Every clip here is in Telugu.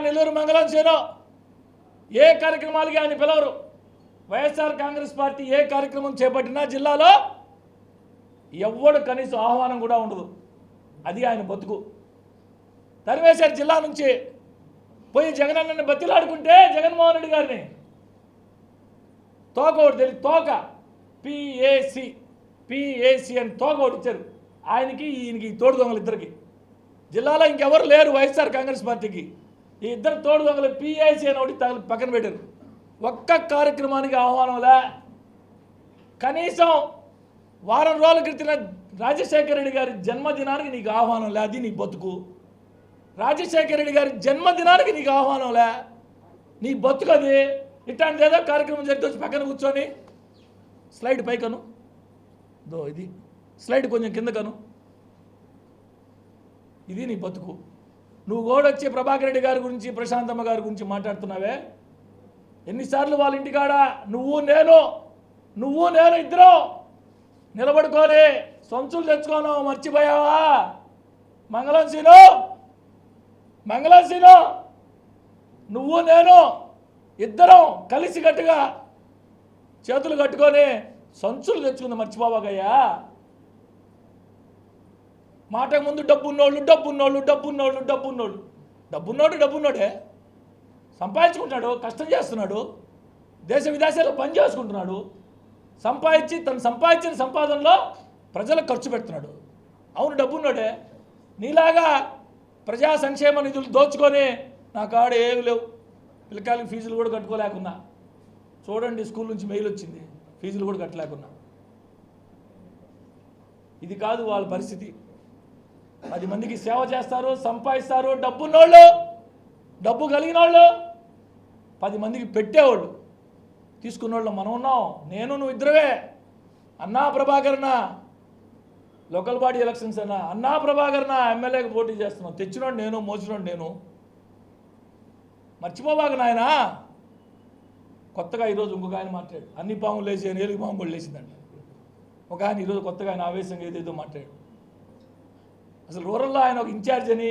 నెల్లూరు మంగళం చేరో. ఏ కార్యక్రమాలకి ఆయన పిలవరు. వైఎస్ఆర్ కాంగ్రెస్ పార్టీ ఏ కార్యక్రమం చేపట్టినా జిల్లాలో ఎవ్వడు కనీసం ఆహ్వానం కూడా ఉండదు. అది ఆయన బతుకు. తరివేశారు జిల్లా నుంచి పోయి జగనన్నని బతిలాడుకుంటే జగన్మోహన్ రెడ్డి గారిని. తోక ఒకటి తెలియదు. తోక. పిఏసి పిఏసి అని తోక ఒకటి ఇచ్చారు. ఆయనకి ఈయనకి తోడు దొంగలు ఇద్దరికి. జిల్లాలో ఇంకెవరు లేరు వైఎస్ఆర్ కాంగ్రెస్ పార్టీకి. ఈ ఇద్దరు తోడు దొంగలు పిఐసి అని ఒకటి తగిలి పక్కన పెట్టారు. ఒక్క కార్యక్రమానికి ఆహ్వానంలే కనీసం వారం రోజుల క్రితం రాజశేఖర రెడ్డి గారి జన్మదినానికి నీకు ఆహ్వానం లే అది నీ బతుకు. రాజశేఖర రెడ్డి గారి జన్మదినానికి నీకు ఆహ్వానం లే. నీ బతుకు అది. ఇట్లాంటిది ఏదో కార్యక్రమం జరిగితే పక్కన కూర్చొని. స్లైడ్ పైకను. దో ఇది. స్లైడ్ కొంచెం కిందకను. ఇది నీ బతుకు. నువ్వు గోడొచ్చి వచ్చి ప్రభాకర్ రెడ్డి గారి గురించి ప్రశాంతమ్మ గారి గురించి మాట్లాడుతున్నావే? ఎన్నిసార్లు వాళ్ళ ఇంటికాడ నువ్వు నేను నువ్వు నేను ఇద్దరు నిలబడుకొని సంచులు తెచ్చుకోను మర్చిపోయావా? మంగళం సీను మంగళం సీను నువ్వు నేను ఇద్దరం కలిసి గట్టుగా చేతులు కట్టుకొని సంచులు తెచ్చుకుంది మర్చిపోవాగయ్యా? మాటకు ముందు డబ్బున్నోళ్ళు డబ్బున్నోళ్ళు డబ్బున్నోళ్ళు డబ్బున్నోళ్ళు. డబ్బున్నోడు డబ్బున్నోడే. సంపాదించుకుంటున్నాడు కష్టం చేస్తున్నాడు. దేశ విదేశాల్లో పని చేసుకుంటున్నాడు. సంపాదించి తను సంపాదించిన సంపాదనలో ప్రజలకు ఖర్చు పెడుతున్నాడు. అవును డబ్బున్నాడే. నీలాగా ప్రజా సంక్షేమ నిధులు దోచుకొని నా కాడ ఏమి లేవు. పిల్లకాయలకి ఫీజులు కూడా కట్టుకోలేకున్నా. చూడండి స్కూల్ నుంచి మెయిల్ వచ్చింది. ఫీజులు కూడా కట్టలేకున్నా. ఇది కాదు వాళ్ళ పరిస్థితి. పది మందికి సేవ చేస్తారు సంపాదిస్తారు డబ్బున్నోళ్ళు డబ్బు కలిగిన వాళ్ళు పది మందికి పెట్టేవాళ్ళు. తీసుకున్నోళ్ళు మనం ఉన్నాం నేను నువ్వు ఇద్దరువే అన్నా ప్రభాకరణ లోకల్ బాడీ ఎలక్షన్స్ అన్నా అన్నా ప్రభాకరణ ఎమ్మెల్యేకి పోటీ చేస్తున్నావు. తెచ్చినోడు నేను మోసినోడు నేను. మర్చిపోబాక నాయనా. కొత్తగా ఈరోజు ఇంకొక ఆయన మాట్లాడు అన్ని పాములు లేచి అని పాము కూడా లేచిందంట. ఒక ఆయన ఈరోజు కొత్తగా ఆయన ఆవేశంగా ఏదేదో మాట్లాడు అసలు రూరల్లో ఆయన ఒక ఇన్ఛార్జ్ అని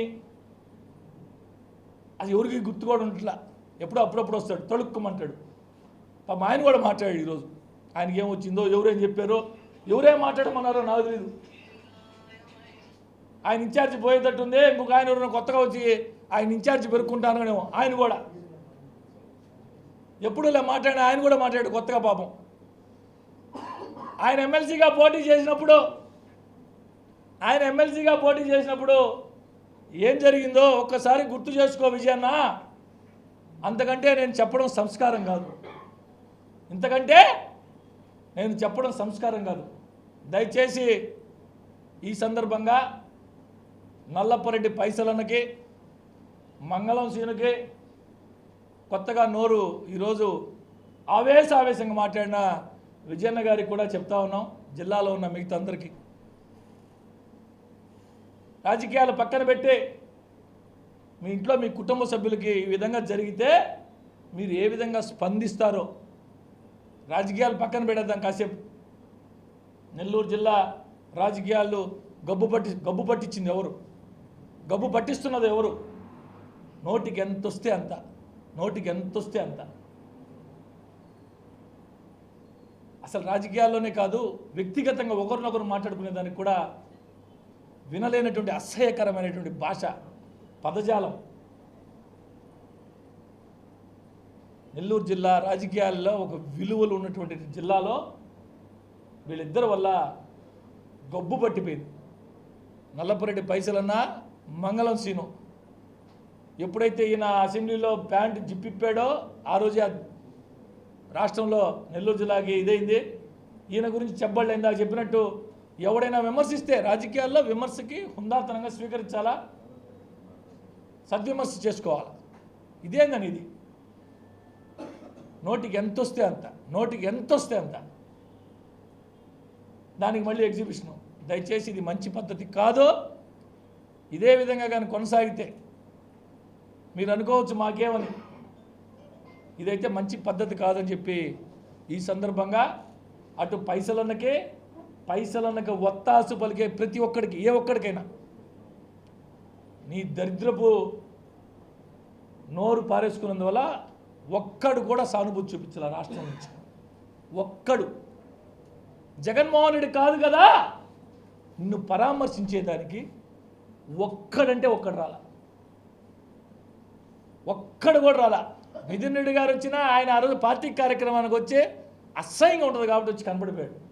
అది ఎవరికి గుర్తు కూడా ఉండట్లా. ఎప్పుడో అప్పుడప్పుడు వస్తాడు తొడుక్కుమంటాడు. పాప ఆయన కూడా మాట్లాడాడు ఈరోజు. ఆయనకి ఏం వచ్చిందో ఎవరేం చెప్పారో ఎవరేం మాట్లాడమన్నారో నాకు తెలియదు ఆయన ఇన్ఛార్జ్ పోయేటట్టుంది ఇంకొక ఆయన ఎవరైనా కొత్తగా వచ్చి ఆయన ఇన్ఛార్జ్ పెరుక్కుంటానేమో ఆయన కూడా. ఎప్పుడు ఇలా మాట్లాడిన ఆయన కూడా మాట్లాడాడు కొత్తగా పాపం. ఆయన ఎమ్మెల్సీగా పోటీ చేసినప్పుడు ఆయన ఎమ్మెల్సీగా పోటీ చేసినప్పుడు ఏం జరిగిందో ఒక్కసారి గుర్తు చేసుకో విజయన్న. అంతకంటే నేను చెప్పడం సంస్కారం కాదు. ఇంతకంటే నేను చెప్పడం సంస్కారం కాదు. దయచేసి ఈ సందర్భంగా నల్లపరెడ్డి పైసలన్నకి మంగళం సీనుకి కొత్తగా నోరు ఈరోజు ఆవేశ ఆవేశంగా మాట్లాడిన విజయన్న గారికి కూడా చెప్తా ఉన్నాం. జిల్లాలో ఉన్న మిగతా అందరికీ. రాజకీయాలు పక్కన పెట్టి మీ ఇంట్లో మీ కుటుంబ సభ్యులకి ఈ విధంగా జరిగితే మీరు ఏ విధంగా స్పందిస్తారో రాజకీయాలు పక్కన పెడేద్దాం కాసేపు. నెల్లూరు జిల్లా రాజకీయాలు గబ్బు పట్టి గబ్బు పట్టించింది ఎవరు? గబ్బు పట్టిస్తున్నది ఎవరు? నోటికి ఎంత వస్తే అంత నోటికి ఎంత వస్తే అంత. అసలు రాజకీయాల్లోనే కాదు వ్యక్తిగతంగా ఒకరినొకరు మాట్లాడుకునే దానికి కూడా వినలేనటువంటి అసహ్యకరమైనటువంటి భాష పదజాలం. నెల్లూరు జిల్లా రాజకీయాల్లో ఒక విలువలు ఉన్నటువంటి జిల్లాలో వీళ్ళిద్దరి వల్ల గబ్బు పట్టిపోయింది. నల్లపురెడ్డి పైసలన్నా మంగళం సీను. ఎప్పుడైతే ఈయన అసెంబ్లీలో ప్యాంట్ జిప్పిప్పాడో ఆ రోజే రాష్ట్రంలో నెల్లూరు జిల్లాకి ఇదైంది. ఈయన గురించి చెప్పబడలేదు ఇందాక చెప్పినట్టు ఎవడైనా విమర్శిస్తే రాజకీయాల్లో విమర్శకి హుందాతనంగా స్వీకరించాలా? సద్విమర్శ చేసుకోవాలి? ఇదేందని ఇది? నోటికి ఎంత వస్తే అంత నోటికి ఎంత వస్తే అంత. దానికి మళ్ళీ ఎగ్జిబిషను. దయచేసి ఇది మంచి పద్ధతి కాదు ఇదే విధంగా కానీ కొనసాగితే మీరు అనుకోవచ్చు మాకేమని. ఇదైతే మంచి పద్ధతి కాదని చెప్పి ఈ సందర్భంగా అటు పైసలన్నకే పైసలన్నక ఒత్తాసు పలికే ప్రతి ఒక్కడికి ఏ ఒక్కడికైనా. నీ దరిద్రపు నోరు పారేసుకున్నందువల్ల ఒక్కడు కూడా సానుభూతి చూపించాల రాష్ట్రం నుంచి. ఒక్కడు. జగన్మోహన్ రెడ్డి కాదు కదా! నిన్ను పరామర్శించేదానికి ఒక్కడంటే ఒక్కడు రాలా. ఒక్కడు కూడా రాలా. మిథున్ రెడ్డి గారు వచ్చినా ఆయన ఆ రోజు పార్టీ కార్యక్రమానికి వచ్చే అసహ్యంగా ఉంటుంది కాబట్టి వచ్చి కనపడిపోయాడు.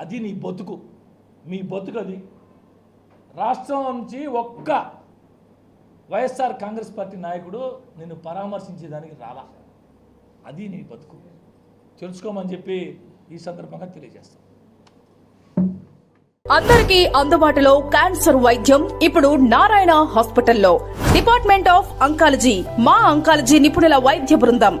అది నీ బతుకు. మీ బతుకు అది రాష్ట్రం నుంచి ఒక్క వైఎస్ఆర్ కాంగ్రెస్ పార్టీ నాయకుడు నిన్ను పరామర్శించేదానికి రాలా. అది నీ బతుకు. తెలుసుకోమని చెప్పి ఈ సందర్భంగా తెలియజేస్తాం. అందరికీ అందుబాటులో క్యాన్సర్ వైద్యం ఇప్పుడు నారాయణ హాస్పిటల్లో. డిపార్ట్మెంట్ ఆఫ్ అంకాలజీ మా అంకాలజీ నిపుణుల వైద్య బృందం.